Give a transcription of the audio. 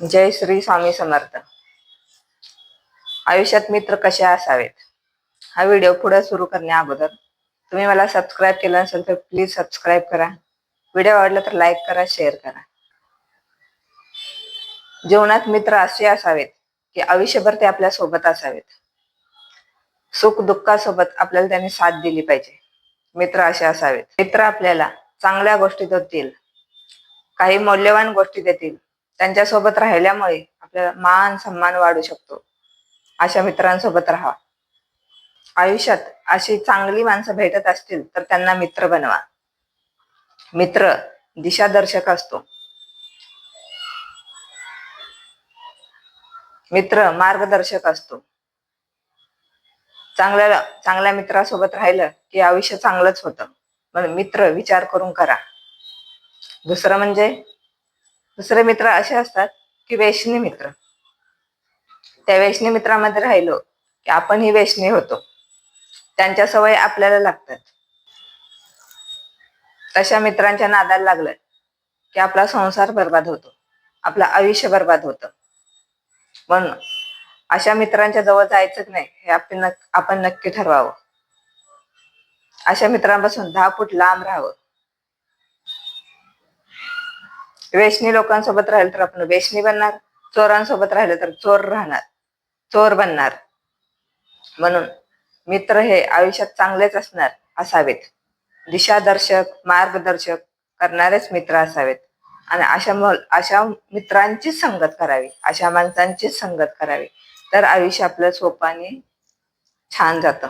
जय श्री स्वामी समर्थ. आयुष्यात मित्र कसे असावेत? हा व्हिडिओ पुढे सुरू करण्या अगोदर तुम्ही मला सबस्क्राईब केलं नसेल तर प्लीज सबस्क्राईब करा. व्हिडिओ आवडला तर लाईक करा शेअर करा. जीवनात मित्र असे असावेत की आयुष्यभर ते आपल्यासोबत असावेत. सुख दुःखासोबत आपल्याला त्यांनी साथ दिली पाहिजे. मित्र असे असावेत. मित्र आपल्याला चांगल्या गोष्टी देतील काही मौल्यवान गोष्टी देतील त्यांच्यासोबत राहिल्यामुळे आपल्याला मान सन्मान वाढू शकतो. अशा मित्रांसोबत राहा. आयुष्यात अशी चांगली माणसं भेटत असतील तर त्यांना मित्र बनवा. मित्र दिशादर्शक असतो. मित्र मार्गदर्शक असतो. चांगल्या चांगल्या मित्रासोबत राहिलं की आयुष्य चांगलंच होतं. म्हणून मित्र विचार करून करा. दुसरं म्हणजे दुसरे मित्र असे असतात की वेशनी मित्र. त्या वैष्णी मित्रामध्ये राहिलो की आपणही वेशनी होतो. त्यांच्या सवय आपल्याला लागतात. तशा मित्रांच्या नादाला लागलं की आपला संसार बर्बाद होतो. आपलं आयुष्य बर्बाद होतं. म्हणून अशा मित्रांच्या जवळ जायचंच नाही हे आपण आपण नक्की ठरवावं. अशा मित्रांपासून दहा फूट लांब राहावं. वेशनी लोकांसोबत राहिलं तर आपण वेशनी बनणार चोरांसोबत राहिलं तर चोर राहणार चोर बनणार. म्हणून मित्र हे आयुष्यात चांगलेच असणार असावेत. दिशादर्शक मार्गदर्शक करणारेच मित्र असावेत. आणि अशा मल- अशा मित्रांचीच संगत करावी अशा माणसांचीच संगत करावी. तर आयुष्य आपलं सोपाने छान जातं.